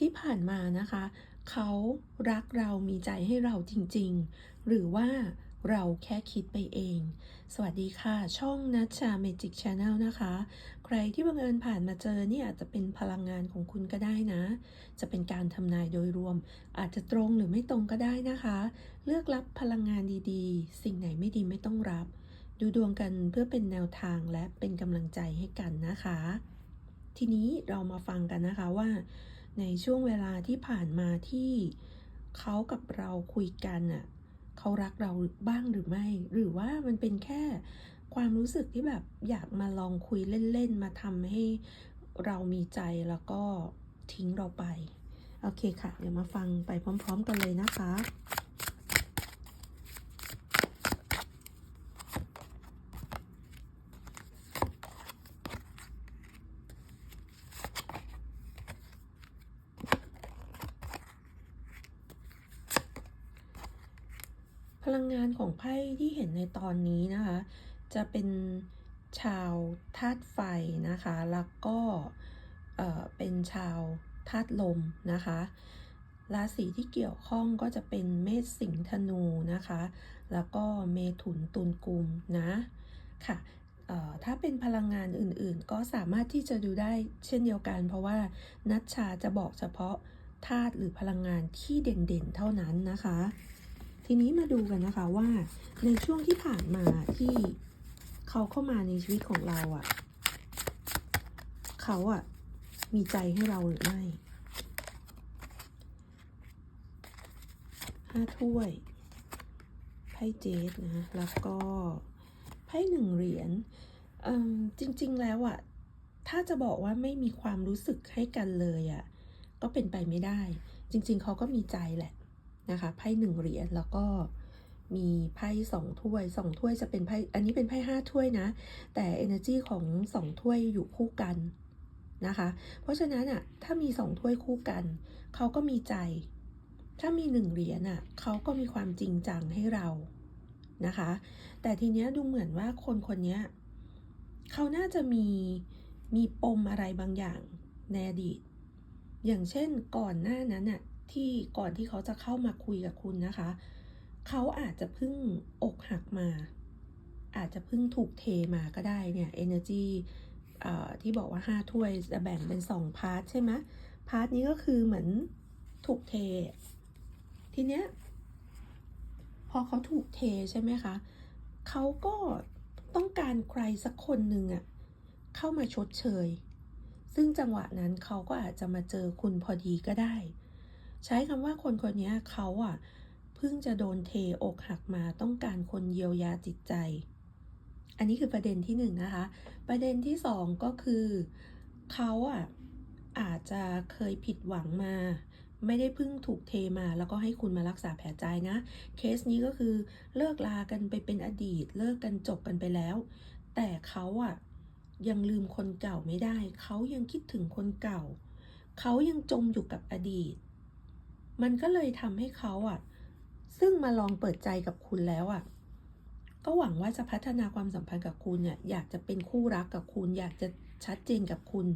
ที่ผ่านมานะคะ เขารักเรามีใจให้เราจริง ๆ หรือว่าเราแค่คิดไปเอง สวัสดีค่ะ ช่องนัชชาเมจิกชาแนลนะคะ ใครที่บังเอิญผ่านมาเจอเนี่ยอาจจะเป็นพลังงานของคุณก็ได้นะ จะเป็นการทำนายโดยรวม อาจจะตรงหรือไม่ตรงก็ได้นะคะ เลือกรับพลังงานดีๆ สิ่งไหนไม่ดีไม่ต้องรับ ดูดวงกันเพื่อเป็นแนวทางและเป็นกำลังใจให้กันนะคะ ทีนี้เรามาฟังกันนะคะว่า ในช่วงเวลาที่ผ่านมาที่เขากับเราคุยกันน่ะเขารักเราบ้างหรือไม่ หรือว่ามันเป็นแค่ความรู้สึกที่แบบอยากมาลองคุยเล่นๆ มาทำให้เรามีใจแล้วก็ทิ้งเราไป โอเคค่ะ เดี๋ยวมาฟังไปพร้อม ๆ กันเลยนะคะ พลังงานของไพ่ที่เห็นในต อนนี้นะคะ จะเป็นชาวธาตุไฟนะคะ แล้วก็เป็นชาวธาตุลมนะคะ ราศีที่เกี่ยวข้องก็จะเป็นเมษสิงห์ธนูนะคะ แล้วก็เมถุนตุลกุมนะค่ะถ้าเป็นพลังงานอื่นๆ ก็สามารถที่จะดูได้เช่นเดียวกัน เพราะว่านัชชาจะบอกเฉพาะธาตุหรือพลังงานที่เด่นๆ เท่านั้นนะคะ ทีนี้มาดูกันนะคะว่าในช่วงที่ผ่านมาที่เขาเข้ามาในชีวิตของเราอะ่ะ เขาอะ่ะ มีใจให้เราหรือไม่ห้าถ้วยไพ่เจดนะ แล้วก็ไพ่หนึ่งเหรียญเอิ่มจริง ๆ แล้วอะ่ะ ถ้าจะบอกว่าไม่มีความรู้สึกให้กันเลยอะ่ะ ก็เป็นไปไม่ได้ จริง ๆ เขาก็มีใจแหละ นะคะไพ่หนึ่งเหรียญแล้วก็มีไพ่สองถ้วยสองถ้วยจะเป็นไพ่อันนี้เป็นไพ่ห้าถ้วยนะ แต่ energy ของสองถ้วยอยู่คู่กันนะคะ เพราะฉะนั้นอะถ้ามีสองถ้วยคู่กัน เขาก็มีใจ ถ้ามีหนึ่งเหรียญอะเขาก็มีความจริงจังให้เรานะคะ แต่ทีเนี้ยดูเหมือนว่าคนคนนี้เขาน่าจะมีมีปมอะไรบางอย่างในอดีต อย่างเช่นก่อนหน้านั้นน่ะ ที่ก่อนที่เขาจะเข้ามาคุยกับคุณนะคะ เขาอาจจะเพิ่งอกหักมา อาจจะเพิ่งถูกเทมาก็ได้เนี่ย energy อ่อที่บอกว่าห้าถ้วยจะแบ่งเป็นสองพาร์ทใช่ไหมพาร์ทนี้ก็คือเหมือนถูกเท ทีเนี้ยพอเขาถูกเทใช่ไหมคะ เขาก็ต้องการใครสักคนหนึ่งอะเข้ามาชดเชย ซึ่งจังหวะนั้นเขาก็อาจจะมาเจอคุณพอดีก็ได้ ใช้คำว่าคนคนนี้เขาอะเพิ่งจะโดนเทอกหักมาต้องการคนเยียวยาจิตใจ อันนี้คือประเด็นที่หนึ่งนะคะ ประเด็นที่สองก็คือเขาอะอาจจะเคยผิดหวังมา ไม่ได้เพิ่งถูกเทมา แล้วก็ให้คุณมารักษาแผลใจนะ เคสนี้ก็คือเลิกลากันไปเป็นอดีต เลิกกันจบกันไปแล้ว แต่เขาอะยังลืมคนเก่าไม่ได้ เขายังคิดถึงคนเก่า เขายังจมอยู่กับอดีต มันก็เลยทำให้เขาอะ ซึ่งมาลองเปิดใจกับคุณแล้วอะ ก็หวังว่าจะพัฒนาความสัมพันธ์กับคุณเนี่ย อยากจะเป็นคู่รักกับคุณ อยากจะชัดเจนกับคุณ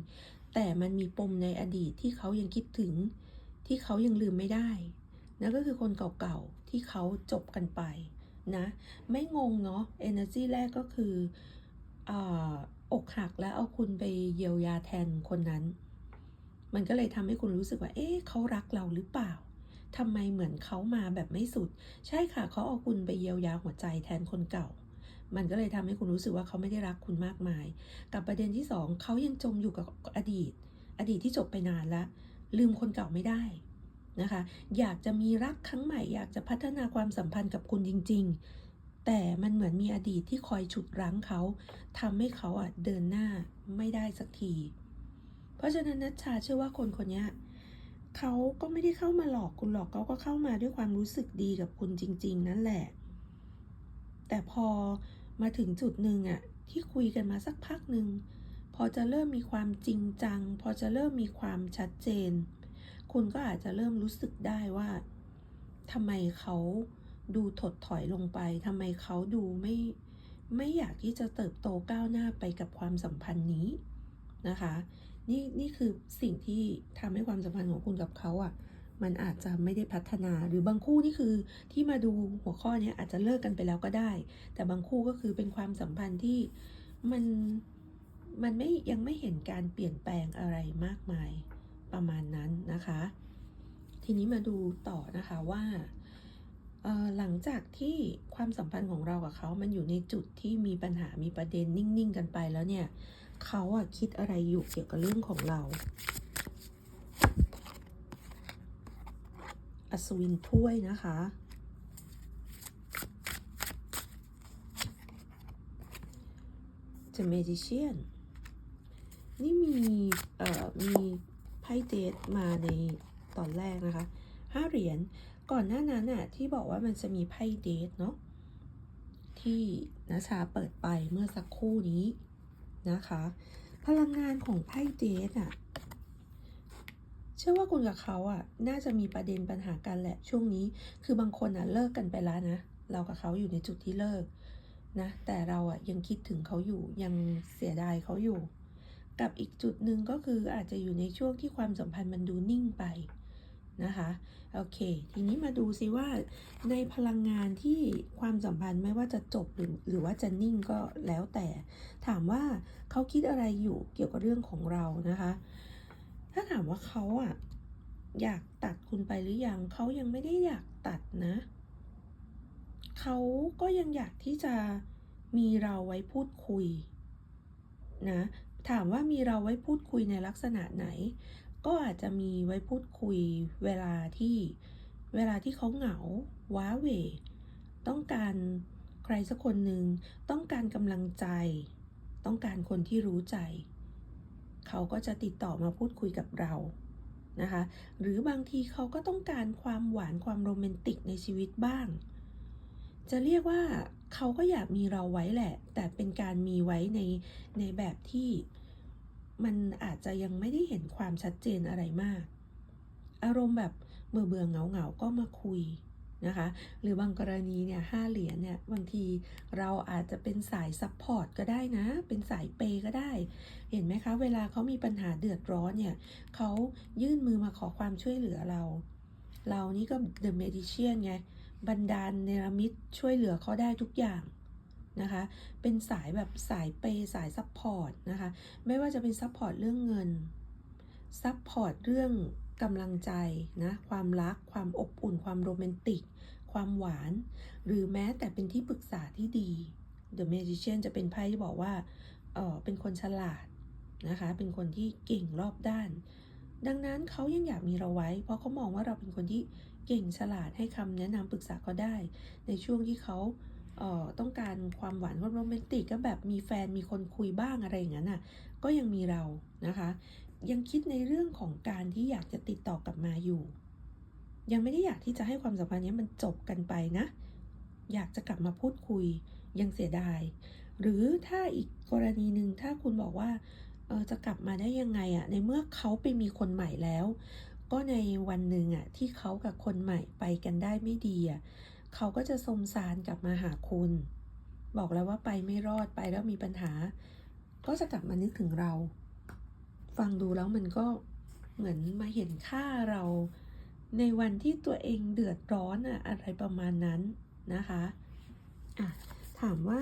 แต่มันมีปมในอดีตที่เขายังคิดถึง ที่เขายังลืมไม่ได้ นั่นก็คือคนเก่าๆ ที่เขาจบกันไปนะ ไม่งงเนาะ energy แรกก็คือออกหักแล้วเอาคุณไปเยียวยาแทนคนนั้น มันก็เลยทำให้คุณรู้สึกว่า เอ๊ะเขารักเราหรือเปล่า ทำไมเหมือนเขามาแบบไม่สุด ใช่ค่ะเขาเอาคุณไปเยียวยาหัวใจแทนคนเก่า มันก็เลยทำให้คุณรู้สึกว่าเขาไม่ได้รักคุณมากมาย กับประเด็นที่สองเขายังจมอยู่กับอดีต อดีตที่จบไปนานแล้วลืมคนเก่าไม่ได้นะคะ อยากจะมีรักครั้งใหม่ อยากจะพัฒนาความสัมพันธ์กับคุณจริง ๆ แต่มันเหมือนมีอดีตที่คอยฉุดรั้งเขาทำให้เขาอะเดินหน้าไม่ได้สักที เพราะฉะนั้นนัชชาเชื่อว่าคนคนนี้ เขาก็ไม่ได้เข้ามาหลอกคุณหรอกเขาก็เข้ามาด้วยความรู้สึกดีกับคุณจริง ๆ นั่นแหละ แต่พอมาถึงจุดหนึ่งอะที่คุยกันมาสักพักหนึ่งพอจะเริ่มมีความจริงจัง พอจะเริ่มมีความชัดเจน คุณก็อาจจะเริ่มรู้สึกได้ว่าทำไมเขาดูถดถอยลงไปทำไมเขาดูไม่ไม่อยากที่จะเติบโตก้าวหน้าไปกับความสัมพันธ์นี้นะคะ นี่นี่คือสิ่งที่ทำให้ความสัมพันธ์ของคุณกับเขาอะ มันอาจจะไม่ได้พัฒนาหรือบางคู่นี่คือที่มาดูหัวข้อเนี้ยอาจจะเลิกกันไปแล้วก็ได้ แต่บางคู่ก็คือเป็นความสัมพันธ์ที่มันมันไม่ยังไม่เห็นการเปลี่ยนแปลงอะไรมากมายประมาณนั้นนะคะ ทีนี้มาดูต่อนะคะว่าหลังจากที่ความสัมพันธ์ของเรากับเขามันอยู่ในจุดที่มีปัญหามีประเด็นนิ่ง ๆ กันไปแล้วเนี่ย เขาอะคิดอะไรอยู่เกี่ยวกับเรื่องของเรา อัศวินถ้วยนะคะ The Magician นี่มี เอ่อ มีไพ่เดทมาในตอนแรกนะคะห้าเหรียญ ก่อนหน้านั้นน่ะที่บอกว่ามันจะมีไพ่เดทเนาะที่นะชาเปิดไปเมื่อสักครู่นี้ นะคะ พลังงานของไพ่เดทอะเชื่อว่าคุณกับเขาอะน่าจะมีประเด็นปัญหากันแหละช่วงนี้ คือบางคนอะเลิกกันไปแล้วนะ เรากับเขาอยู่ในจุดที่เลิกนะแต่เราอะยังคิดถึงเขาอยู่ยังเสียดายเขาอยู่ กับอีกจุดหนึ่งก็คืออาจจะอยู่ในช่วงที่ความสัมพันธ์มันดูนิ่งไป นะคะโอเค ทีนี้มาดูซิว่าในพลังงานที่ความสัมพันธ์ไม่ว่าจะจบหรือหรือว่าจะนิ่งก็แล้วแต่ ถามว่าเขาคิดอะไรอยู่เกี่ยวกับเรื่องของเรานะคะ ถ้าถามว่าเขาอะอยากตัดคุณไปหรือยังเขายังไม่ได้อยากตัดนะเขาก็ยังอยากที่จะมีเราไว้พูดคุยนะถามว่ามีเราไว้พูดคุยในลักษณะไหน ก็อาจจะมีไว้พูดคุยเวลาที่เวลาที่เขาเหงา ว้าเหวต้องการใครสักคนหนึ่งต้องการกำลังใจ ต้องการคนที่รู้ใจ เขาก็จะติดต่อมาพูดคุยกับเรานะคะ หรือบางทีเขาก็ต้องการความหวานความโรแมนติกในชีวิตบ้าง จะเรียกว่าเขาก็อยากมีเราไว้แหละ แต่เป็นการมีไว้ในในแบบที่ มันอาจจะยังไม่ได้เห็นความชัดเจนอะไรมาก อารมณ์แบบเบื่อเบื่อเหงาเหงาก็มาคุยนะคะ หรือบางกรณีเนี่ยห้าเหรียญเนี่ยบางทีเราอาจจะเป็นสายซัพพอร์ตก็ได้นะ เป็นสายเปย์ก็ได้ เห็นไหมคะ เวลาเขามีปัญหาเดือดร้อนเนี่ยเขายื่นมือมาขอความช่วยเหลือเรา เรานี่ก็ The Magician ไงบันดาลเนรมิตช่วยเหลือเขาได้ทุกอย่าง นะคะ เป็นสายแบบสายเปย์สายซัพพอร์ตนะคะ ไม่ว่าจะเป็นซัพพอร์ตเรื่องเงิน ซัพพอร์ตเรื่องกำลังใจนะ ความรัก ความอบอุ่น ความโรแมนติก ความหวาน หรือแม้แต่เป็นที่ปรึกษาที่ดี The Magician จะเป็นไพ่ที่บอกว่า เออเป็นคนฉลาดนะคะ เป็นคนที่เก่งรอบด้าน ดังนั้นเขายังอยากมีเราไว้ เพราะเขามองว่าเราเป็นคนที่เก่งฉลาดให้คำแนะนำปรึกษาเขาได้ ในช่วงที่เขา เอ่อต้องการความหวานความโรแมนติกก็แบบมีแฟนมีคนคุยบ้างอะไรอย่างนั้นน่ะก็ยังมีเรานะคะ ยังคิดในเรื่องของการที่อยากจะติดต่อกลับมาอยู่ ยังไม่ได้อยากที่จะให้ความสัมพันธ์นี้มันจบกันไปนะ อยากจะกลับมาพูดคุยยังเสียดาย หรือถ้าอีกกรณีหนึ่งถ้าคุณบอกว่าเออจะกลับมาได้ยังไงอะในเมื่อเขาไปมีคนใหม่แล้ว ก็ในวันหนึ่งอะที่เขากับคนใหม่ไปกันได้ไม่ดีอะ เขาก็จะสมสารกลับมาหาคุณ บอกแล้วว่าไปไม่รอดไปแล้วมีปัญหา ก็จะกลับมานึกถึงเรา ฟังดูแล้วมันก็เหมือนมาเห็นค่าเรา ในวันที่ตัวเองเดือดร้อนอะอะไรประมาณนั้นนะคะะถามว่า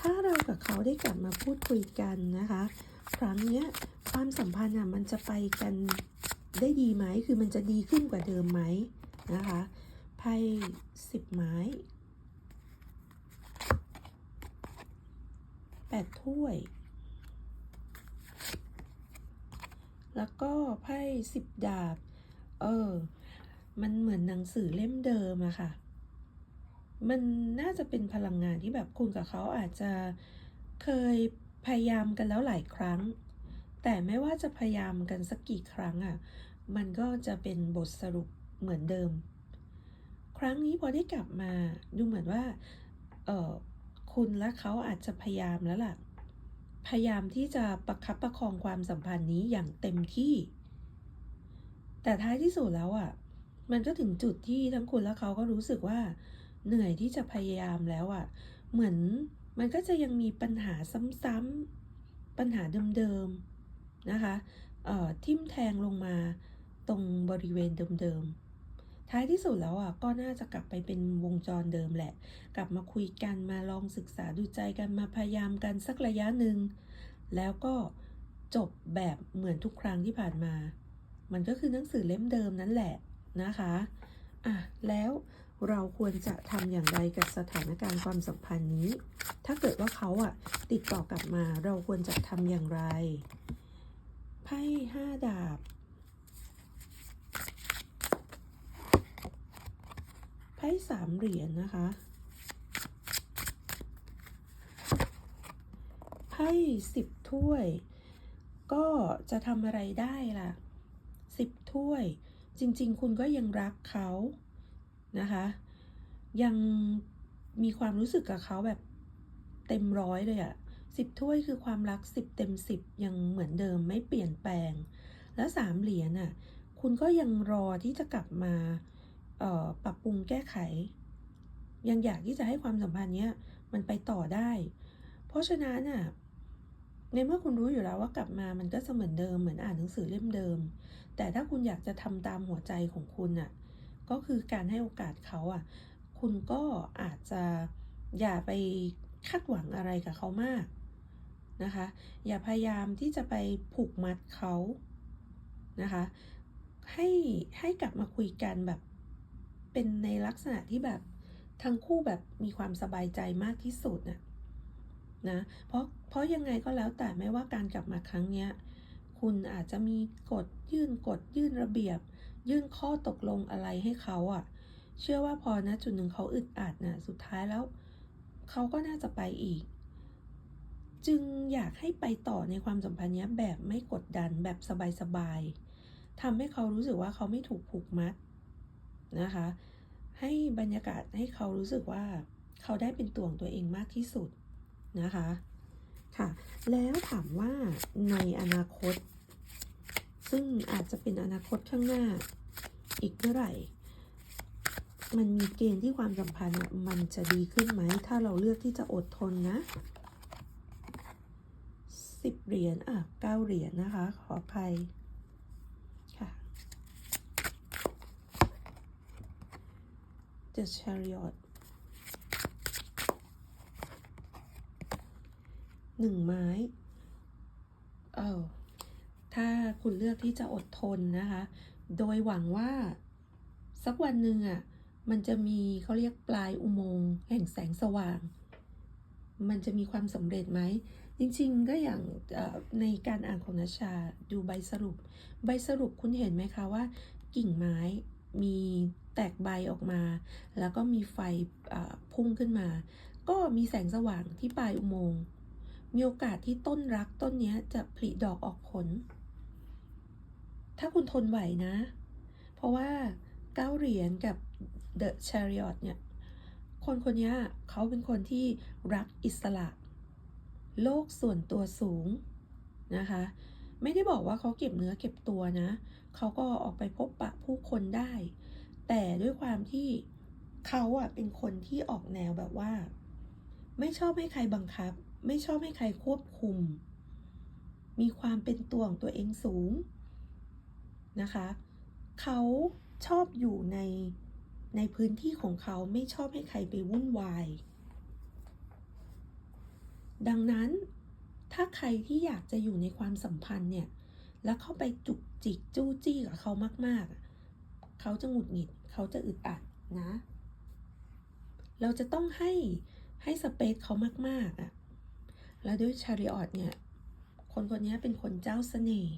ถ้าเรากับเขาได้กลับมาพูดคุยกันนะคะ ครั้งเนี้ยความสัมพันธ์อะมันจะไปกันได้ดีไหม คือมันจะดีขึ้นกว่าเดิมไหมนะคะ ไพ่สิบไม้แปดถ้วย แล้วก็ไพ่สิบดาบ เออ มันเหมือนหนังสือเล่มเดิมอะค่ะ มันน่าจะเป็นพลังงานที่แบบคุณกับเขาอาจจะเคยพยายามกันแล้วหลายครั้ง แต่ไม่ว่าจะพยายามกันสักกี่ครั้งอะมันก็จะเป็นบทสรุปเหมือนเดิม ครั้งนี้พอได้กลับมาดูเหมือนว่าเออคุณและเขาอาจจะพยายามแล้วล่ะ พยายามที่จะประคับประคองความสัมพันธ์นี้อย่างเต็มที่ แต่ท้ายที่สุดแล้วอะ่ะ มันก็ถึงจุดที่ทั้งคุณและเขาก็รู้สึกว่า เหนื่อยที่จะพยายามแล้วอะ่ะ เหมือนมันก็จะยังมีปัญหาซ้ำๆปัญหาเดิมๆนะคะเอ่อทิ่มแทงลงมาตรงบริเวณเดิมๆ ท้ายที่สุดแล้วอะก็น่าจะกลับไปเป็นวงจรเดิมแหละ กลับมาคุยกันมาลองศึกษาดูใจกันมาพยายามกันสักระยะหนึ่ง แล้วก็จบแบบเหมือนทุกครั้งที่ผ่านมา มันก็คือหนังสือเล่มเดิมนั่นแหละนะคะอะแล้วเราควรจะทำอย่างไรกับสถานการณ์ความสัมพันธ์นี้ ถ้าเกิดว่าเขาอะติดต่อกลับมาเราควรจะทำอย่างไร ไพ่ห้าดาบ ไพ่สามเหรียญนะคะ ไพ่สิบถ้วย ก็จะทำอะไรได้ล่ะสิบถ้วย จริง ๆ คุณก็ยังรักเขานะคะ ยังมีความรู้สึกกับเขาแบบเต็มร้อยเลยอะสิบถ้วยคือความรักสิบเต็มสิบยังเหมือนเดิมไม่เปลี่ยนแปลง แล้วสามเหรียญน่ะคุณก็ยังรอที่จะกลับมา ปรับปรุงแก้ไข ยังอยากที่จะให้ความสัมพันธ์เนี้ยมันไปต่อได้ เพราะฉะนั้นน่ะในเมื่อคุณรู้อยู่แล้วว่ากลับมามันก็จะเหมือนเดิมเหมือนอ่านหนังสือเล่มเดิม แต่ถ้าคุณอยากจะทำตามหัวใจของคุณน่ะก็คือการให้โอกาสเขาอะ คุณก็อาจจะอย่าไปคาดหวังอะไรกับเขามากนะคะ อย่าพยายามที่จะไปผูกมัดเขานะคะ ให้ให้กลับมาคุยกันแบบ เป็นในลักษณะที่แบบทั้งคู่แบบมีความสบายใจมากที่สุดน่ะนะเพราะเพราะยังไงก็แล้วแต่ไม่ว่าการกลับมาครั้งเนี้ยคุณอาจจะมีกฎยื่นกฎยื่นระเบียบ ยื่นข้อตกลงอะไรให้เขาอะ่ะ เชื่อว่าพอนะจุดหนึ่งเขาอึดอัดนะ่ะสุดท้ายแล้ว เขาก็น่าจะไปอีก จึงอยากให้ไปต่อในความสัมพันธ์นี้แบบไม่กดดันแบบสบายๆทำให้เขารู้สึกว่าเขาไม่ถูกผูกมัด นะคะ ให้บรรยากาศให้เขารู้สึกว่าเขาได้เป็นตัวของตัวเองมากที่สุดนะคะค่ะ แล้วถามว่าในอนาคต ซึ่งอาจจะเป็นอนาคตข้างหน้าอีกเมื่อไหร่ มันมีเกณฑ์ที่ความสัมพันธ์มันจะดีขึ้นไหม ถ้าเราเลือกที่จะอดทนนะสิบเหรียญอะเก้าเหรียญนะคะ ขออภัย ค่ะ The Chariot หนึ่งไม้เออถ้าคุณเลือกที่จะอดทนนะคะ โดยหวังว่า สักวันหนึ่งอะ มันจะมีเขาเรียกปลายอุโมงค์แห่งแสงสว่าง มันจะมีความสำเร็จไหม จริง ๆ ก็อย่างในการอ่านของนัชชาดูใบสรุป ใบสรุปคุณเห็นไหมคะว่า กิ่งไม้มี แตกใบออกมา แล้วก็มีไฟพุ่งขึ้นมา ก็มีแสงสว่างที่ปลายอุโมงค์มีโอกาสที่ต้นรักต้นนี้จะผลิดอกออกผล ถ้าคุณทนไหวนะ เพราะว่าเก้าเหรียญกับ The Chariot เนี่ย คนคนนี้เขาเป็นคนที่รักอิสระ โลกส่วนตัวสูงนะคะ ไม่ได้บอกว่าเขาเก็บเนื้อเก็บตัวนะ เขาก็ออกไปพบปะผู้คนได้ แต่ด้วยความที่เขาอะเป็นคนที่ออกแนวแบบว่า ไม่ชอบให้ใครบังคับ ไม่ชอบให้ใครควบคุม มีความเป็นตัวของตัวเองสูงนะคะ เขาชอบอยู่ในในพื้นที่ของเขาไม่ชอบให้ใครไปวุ่นวาย ดังนั้นถ้าใครที่อยากจะอยู่ในความสัมพันธ์เนี่ย แล้วเข้าไปจุกจิกจู้จี้กับเขามาก ๆ เขาจะหงุดหงิด เขาจะอึดอัดนะ เราจะต้องให้ให้สเปซเขามากๆอะ่ะ แล้วด้วยชาริออตเนี่ย คนคนนี้เป็นคนเจ้าเสน่ห์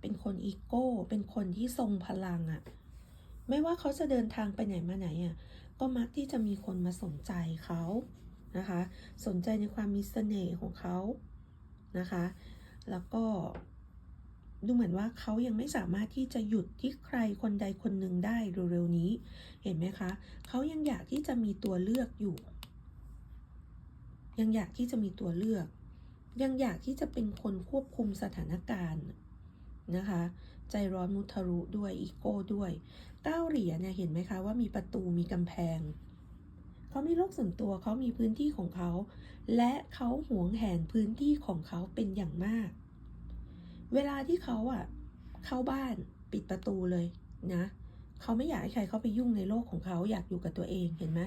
เป็นคนอีโก้ เป็นคนที่ทรงพลังอะ่ะ ไม่ว่าเขาจะเดินทางไปไหนมาไหนอะ ก็มักที่จะมีคนมาสนใจเขานะคะ สนใจในความมีเสน่ห์ของเขานะคะ แล้วก็ ดูเหมือนว่าเขายังไม่สามารถที่จะหยุดที่ใครคนใดคนหนึ่งได้เร็วๆนี้ เห็นไหมคะ เขายังอยากที่จะมีตัวเลือกอยู่ ยังอยากที่จะมีตัวเลือก ยังอยากที่จะเป็นคนควบคุมสถานการณ์นะคะ ใจร้อนมุทะรุด้วยอีโก้ด้วยเก้าเหรียญเนี่ยเห็นไหมคะว่ามีประตูมีกำแพงเขามีโลกส่วนตัวเขามีพื้นที่ของเขา และเขาหวงแหนพื้นที่ของเขาเป็นอย่างมาก เวลาที่เขาอะเข้าบ้านปิดประตูเลยนะเขาไม่อยากให้ใครเข้าไปยุ่งในโลกของเขาอยากอยู่กับตัวเองเห็นไหม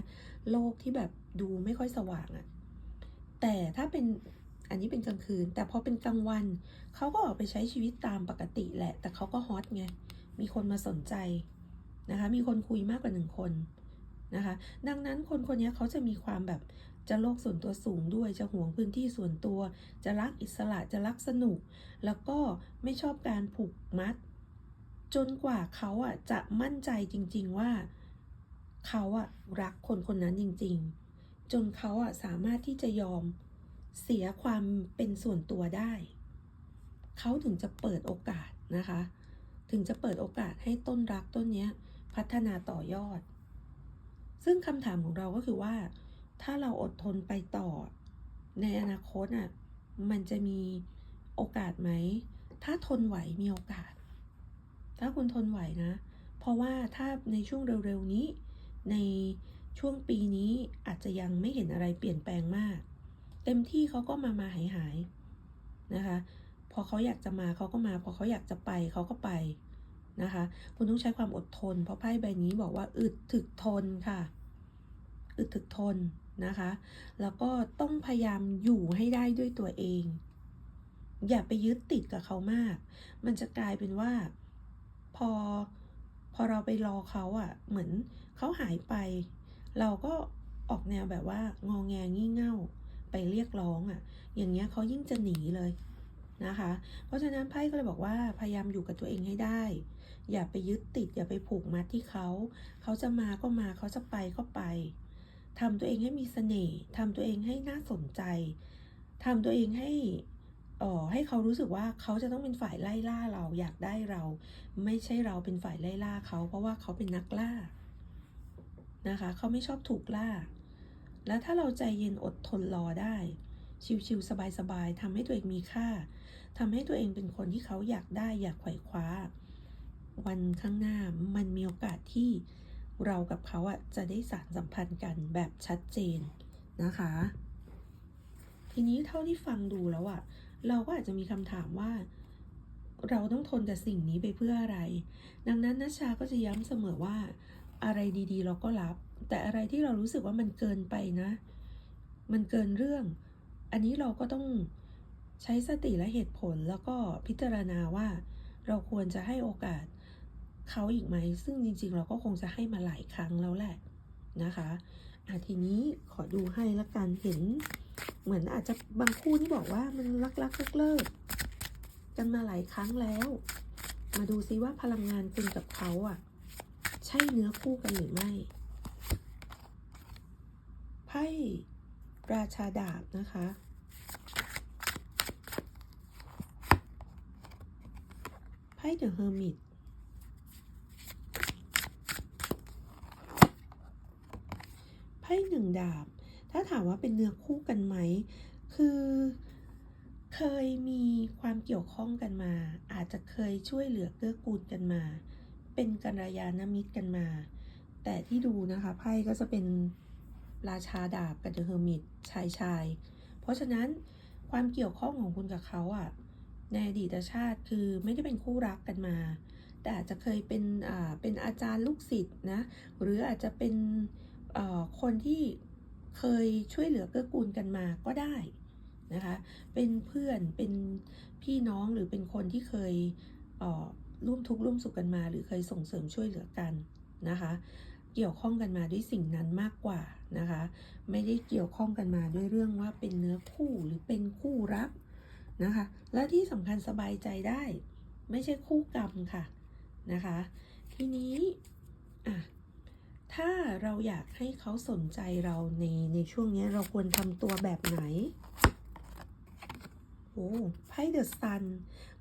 โลกที่แบบดูไม่ค่อยสว่างอะแต่ถ้าเป็นอันนี้เป็นกลางคืน แต่พอเป็นกลางวันเขาก็ออกไปใช้ชีวิตตามปกติแหละ แต่เขาก็ฮอตไงมีคนมาสนใจนะคะ มีคนคุยมากกว่าหนึ่งคนนะคะ ดังนั้นคนคนนี้เขาจะมีความแบบ จะโลกส่วนตัวสูงด้วย จะหวงพื้นที่ส่วนตัว จะรักอิสระ จะรักสนุก แล้วก็ไม่ชอบการผูกมัด จนกว่าเขาอะจะมั่นใจจริง ๆว่า เขาอะรักคนคนนั้นจริง ๆ จนเขาอะสามารถที่จะยอมเสียความเป็นส่วนตัวได้ เขาถึงจะเปิดโอกาสนะคะ ถึงจะเปิดโอกาสให้ต้นรักต้นนี้พัฒนาต่อยอด ซึ่งคำถามของเราก็คือว่า ถ้าเราอดทนไปต่อ ในอนาคตอะ มันจะมีโอกาสไหม ถ้าทนไหวมีโอกาส ถ้าคุณทนไหวนะ เพราะว่าถ้าในช่วงเร็วๆนี้ ในช่วงปีนี้อาจจะยังไม่เห็นอะไรเปลี่ยนแปลงมาก เต็มที่เขาก็มามาหายหายนะคะ พอเขาอยากจะมาเขาก็มา พอเขาอยากจะไปเขาก็ไปนะคะ คุณต้องใช้ความอดทน เพราะไพ่ใบนี้บอกว่าอึดถึกทนค่ะ อึดถึกทน นะคะ แล้วก็ต้องพยายามอยู่ให้ได้ด้วยตัวเอง อย่าไปยึดติดกับเขามาก มันจะกลายเป็นว่า พอพอเราไปรอเขาอะ่ะ เหมือนเขาหายไป เราก็ออกแนวแบบว่างองแงงี่เง่าไปเรียกร้องอะ่ะ อย่างเงี้ยเขายิ่งจะหนีเลยนะคะ เพราะฉะนั้นไพ่ก็เลยบอกว่าพยายามอยู่กับตัวเองให้ได้ อย่าไปยึดติด อย่าไปผูกมัดที่เขา เขาจะมาก็มาเขาจะไปก็ไป ทำตัวเองให้มีเสน่ห์ทำตัวเองให้น่าสนใจทำตัวเองให้อ่อให้เขารู้สึกว่าเขาจะต้องเป็นฝ่ายไล่ล่าเราอยากได้เรา ไม่ใช่เราเป็นฝ่ายไล่ล่าเขา เพราะว่าเขาเป็นนักล่านะคะเขาไม่ชอบถูกล่า แล้วถ้าเราใจเย็นอดทนรอได้ ชิวๆสบายๆทำให้ตัวเองมีค่าทำให้ตัวเองเป็นคนที่เขาอยากได้อยากไขว่คว้า วันข้างหน้ามันมีโอกาสที่ เรากับเขาอะจะได้สารสัมพันธ์กันแบบชัดเจนนะคะ ทีนี้เท่าที่ฟังดูแล้วอะเราก็อาจจะมีคำถามว่า เราต้องทนกับสิ่งนี้ไปเพื่ออะไร ดังนั้นนัชชาก็จะย้ำเสมอว่า อะไรดีๆ เราก็รับ แต่อะไรที่เรารู้สึกว่ามันเกินไปนะ มันเกินเรื่อง อันนี้เราก็ต้องใช้สติและเหตุผลแล้วก็พิจารณาว่า เราควรจะให้โอกาส เขาอีกไหม ซึ่งจริงๆ เราก็คงจะให้มาหลายครั้งแล้วแหละนะคะอะทีนี้ขอดูให้ละกันเห็น เหมือนอาจจะบางคู่ที่บอกว่ามันรักรักเลิกเลิกกันมาหลายครั้งแล้ว มาดูซิว่าพลังงานคุณกับเขาอะ ใช่เนื้อคู่กันหรือไม่ไพ่ราชาดาบนะคะไพ่เดอะเฮอร์มิต ไพ่ หนึ่งดาบ ถ้าถามว่าเป็นเนื้อคู่กันไหม คือเคยมีความเกี่ยวข้องกันมา อาจจะเคยช่วยเหลือเกื้อกูลกันมา เป็นกัลยาณมิตรกันมา แต่ที่ดูนะคะไพ่ก็จะเป็นราชาดาบกับเดอะเฮอร์มิตชายชาย เพราะฉะนั้นความเกี่ยวข้องของคุณกับเขาอะในอดีตชาติคือไม่ได้เป็นคู่รักกันมา แต่อาจจะเคยเป็นอ่าเป็นอาจารย์ลูกศิษย์นะ หรืออาจจะเป็น คนที่เคยช่วยเหลือเกื้อกูลกันมาก็ได้นะคะ เป็นเพื่อนเป็นพี่น้องหรือเป็นคนที่เคยเออร่วมทุกข์ร่วมสุขกันมา หรือเคยส่งเสริมช่วยเหลือกันนะคะ เกี่ยวข้องกันมาด้วยสิ่งนั้นมากกว่านะคะ ไม่ได้เกี่ยวข้องกันมาด้วยเรื่องว่าเป็นเนื้อคู่หรือเป็นคู่รักนะคะ และที่สำคัญสบายใจได้ ไม่ใช่คู่กรรมค่ะนะคะ ทีนี้อะ ถ้าเราอยากให้เขาสนใจเราในในช่วงนี้เราควรทำตัวแบบไหน โอ้ไพ่เดอะซัน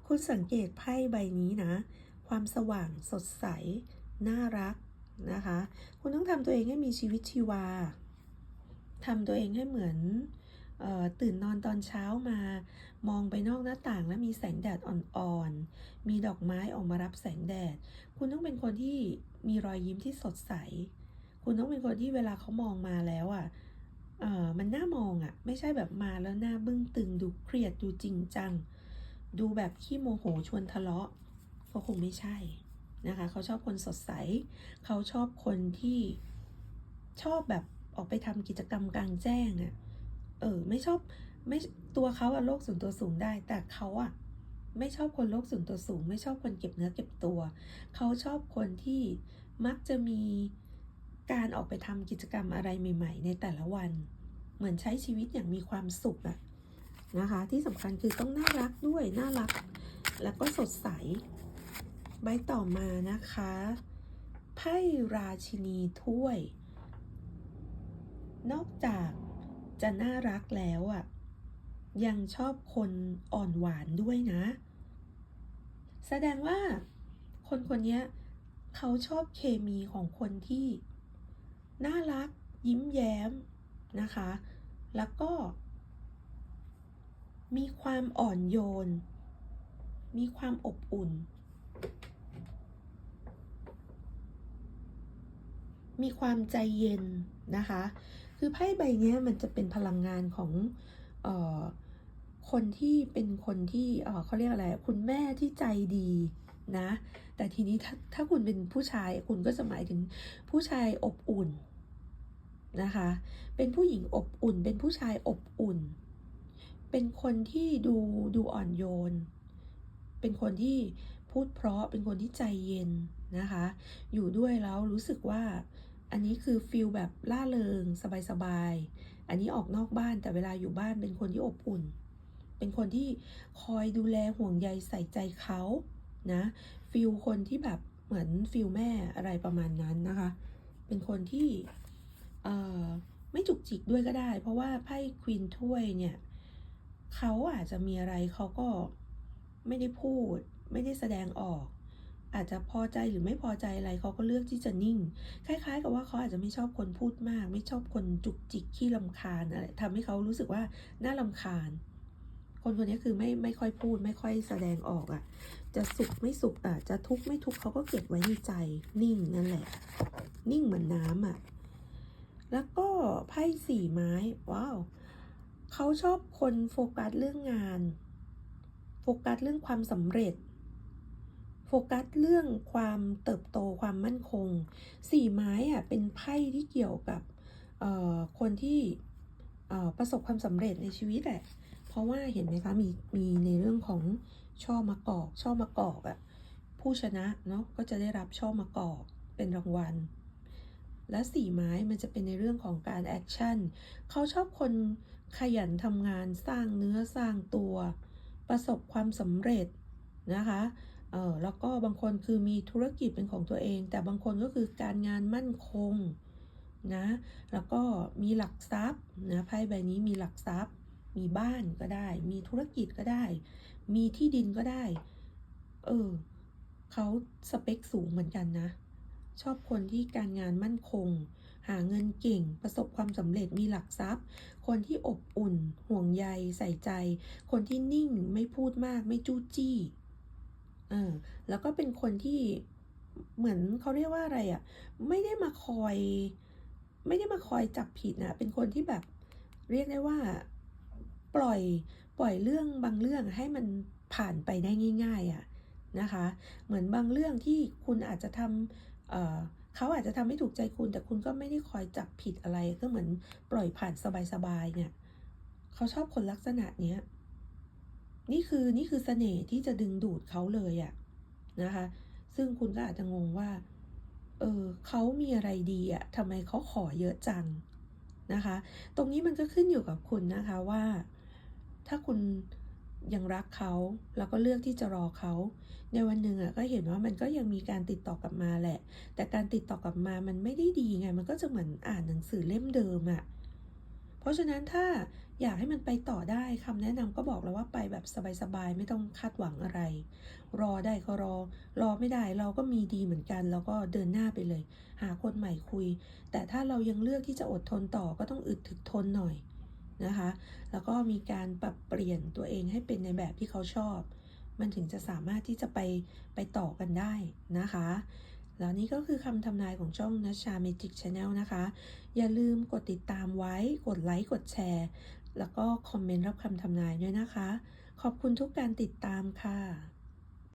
คุณสังเกตไพ่ใบนี้นะ ความสว่างสดใส น่ารักนะคะ คุณต้องทำตัวเองให้มีชีวิตชีวาทำตัวเองให้เหมือนออตื่นนอนตอนเช้ามามองไปนอกหน้าต่างแล้วมีแสงแดดอ่อนๆ มีดอกไม้ออกมารับแสงแดด คุณต้องเป็นคนที่ มีรอยยิ้มที่สดใส คุณต้องเป็นคนที่เวลาเขามองมาแล้วอะเออมันน่ามองอะ่ะ ไม่ใช่แบบมาแล้วหน้าบึ้งตึงดูเครียดดูจริงจัง ดูแบบขี้โมโหชวนทะเลาะก็คงไม่ใช่นะคะเขาชอบคนสดใส เขาชอบคนที่ชอบแบบออกไปทำกิจกรรมกลางแจ้งอะ่ะเออไม่ชอบไม่ตัวเขาอะโลกส่วนตัวสูงได้ แต่เขาอะ ไม่ชอบคนโลกส่วนตัวสูง ไม่ชอบคนเก็บเนื้อเก็บตัว เขาชอบคนที่มักจะมีการออกไปทำกิจกรรมอะไรใหม่ ๆ ในแต่ละวัน เหมือนใช้ชีวิตอย่างมีความสุขอะนะคะ ที่สำคัญคือต้องน่ารักด้วย น่ารัก แล้วก็สดใส ใบต่อมานะคะไพ่ราชินีถ้วย นอกจากจะน่ารักแล้วอะยังชอบคนอ่อนหวานด้วยนะ แสดงว่าคนคนนี้เขาชอบเคมีของคนที่น่ารักยิ้มแย้มนะคะ แล้วก็ มีความอ่อนโยน มีความอบอุ่น มีความใจเย็นนะคะ คือไพ่ใบนี้มันจะเป็นพลังงานของ เออ คนที่เป็นคนที่เขาเรียกอะไร คุณแม่ที่ใจดีนะ แต่ทีนี้ถ้าถ้าคุณเป็นผู้ชายคุณก็จะหมายถึงผู้ชายอบอุ่นนะคะ เป็นผู้หญิงอบอุ่น เป็นผู้ชายอบอุ่น เป็นคนที่ดูดูอ่อนโยน เป็นคนที่พูดเพราะ เป็นคนที่ใจเย็นนะคะ อยู่ด้วยแล้วรู้สึกว่า อันนี้คือฟิลแบบล่าเริงสบายๆ อันนี้ออกนอกบ้านแต่เวลาอยู่บ้านเป็นคนที่อบอุ่น เป็นคนที่คอยดูแลห่วงใยใส่ใจเขานะฟิลคนที่แบบเหมือนฟิลแม่อะไรประมาณนั้นนะคะ เป็นคนที่เอ่อไม่จุกจิกด้วยก็ได้ เพราะว่าไพ่ควีนถ้วยเนี่ยเขาอาจจะมีอะไรเขาก็ไม่ได้พูด ไม่ได้แสดงออก อาจจะพอใจหรือไม่พอใจอะไรเขาก็เลือกที่จะนิ่ง คล้ายๆ กับว่าเขาอาจจะไม่ชอบคนพูดมาก ไม่ชอบคนจุกจิกขี้ลำคาญอะไรทำให้เขารู้สึกว่าน่าลำคาญ คนคนนี้คือไม่ไม่ค่อยพูด ไม่ค่อยแสดงออกอะ่ะ จะสุขไม่สุขอะ จะทุกข์ไม่ทุกข์เขาก็เก็บไว้ในใจ นิ่งนั่นแหละ นิ่งเหมือนน้ำอะ แล้วก็ไพ่สี่ไม้ ว้าวเขาชอบคนโฟกัสเรื่องงาน โฟกัสเรื่องความสำเร็จ โฟกัสเรื่องความเติบโตความมั่นคง สี่ไม้อะเป็นไพ่ที่เกี่ยวกับคนที่ประสบความสำเร็จในชีวิตแหละ ราะว่าเห็นไหมคะมีมีในเรื่องของช่อมะกอก ช่อมะกอกอะผู้ชนะเนาะก็จะได้รับช่อมะกอกเป็นรางวัล และสี่ไม้มันจะเป็นในเรื่องของการแอคชั่นเขาชอบคนขยันทำงานสร้างเนื้อสร้างตัว ประสบความสำเร็จนะคะเออแล้วก็บางคนคือมีธุรกิจเป็นของตัวเอง แต่บางคนก็คือการงานมั่นคงนะแล้วก็มีหลักทรัพย์นะไพ่ใบนี้มีหลักทรัพย์ มีบ้านก็ได้ มีธุรกิจก็ได้ มีที่ดินก็ได้ เออเขาสเปคสูงเหมือนกันนะ ชอบคนที่การงานมั่นคง หาเงินเก่ง ประสบความสำเร็จมีหลักทรัพย์ คนที่อบอุ่น ห่วงใย ใส่ใจ คนที่นิ่งไม่พูดมากไม่จู้จี้เออแล้วก็เป็นคนที่เหมือนเขาเรียกว่าอะไรอะ่ะ ไม่ได้มาคอย ไม่ได้มาคอยจับผิดนะเป็นคนที่แบบเรียกได้ว่า ปล่อยปล่อยเรื่องบางเรื่องให้มันผ่านไปได้ง่าย ๆอะ่ะนะคะ เหมือนบางเรื่องที่คุณอาจจะทำเเขาอาจจะทำให้ถูกใจคุณ แต่คุณก็ไม่ได้คอยจับผิดอะไรก็เหมือนปล่อยผ่านสบายๆเนี่ยเขาชอบคนลักษณะเนี้ยนี่คือนี่คือเสน่ห์ที่จะดึงดูดเขาเลยอะนะคะ ซึ่งคุณก็อาจจะงงว่า เออเขามีอะไรดีอะทำไมเขาขอเยอะจังนะคะ ตรงนี้มันก็ขึ้นอยู่กับคุณนะคะว่า ถ้าคุณยังรักเขาแล้วก็เลือกที่จะรอเขา ในวันหนึ่งอะก็เห็นว่ามันก็ยังมีการติดต่อกลับมาแหละ แต่การติดต่อกลับมามันไม่ได้ดีไง มันก็จะเหมือนอ่านหนังสือเล่มเดิมอะเพราะฉะนั้นถ้าอยากให้มันไปต่อได้คำแนะนำก็บอกแล้วว่าไปแบบสบายๆไม่ต้องคาดหวังอะไร รอได้ก็รอ รอไม่ได้เราก็มีดีเหมือนกัน แล้วก็เดินหน้าไปเลย หาคนใหม่คุย แต่ถ้าเรายังเลือกที่จะอดทนต่อก็ต้องอึดถึกทนหน่อย นะคะ แล้วก็มีการปรับเปลี่ยนตัวเองให้เป็นในแบบที่เขาชอบ มันถึงจะสามารถที่จะไปไปต่อกันได้นะคะ แล้วนี่ก็คือคำทำนายของช่องนัชชาเมจิกชาแนลนะคะ อย่าลืมกดติดตามไว้ กดไลค์ กดแชร์ แล้วก็คอมเมนต์รับคำทำนายด้วยนะคะ ขอบคุณทุกการติดตามค่ะ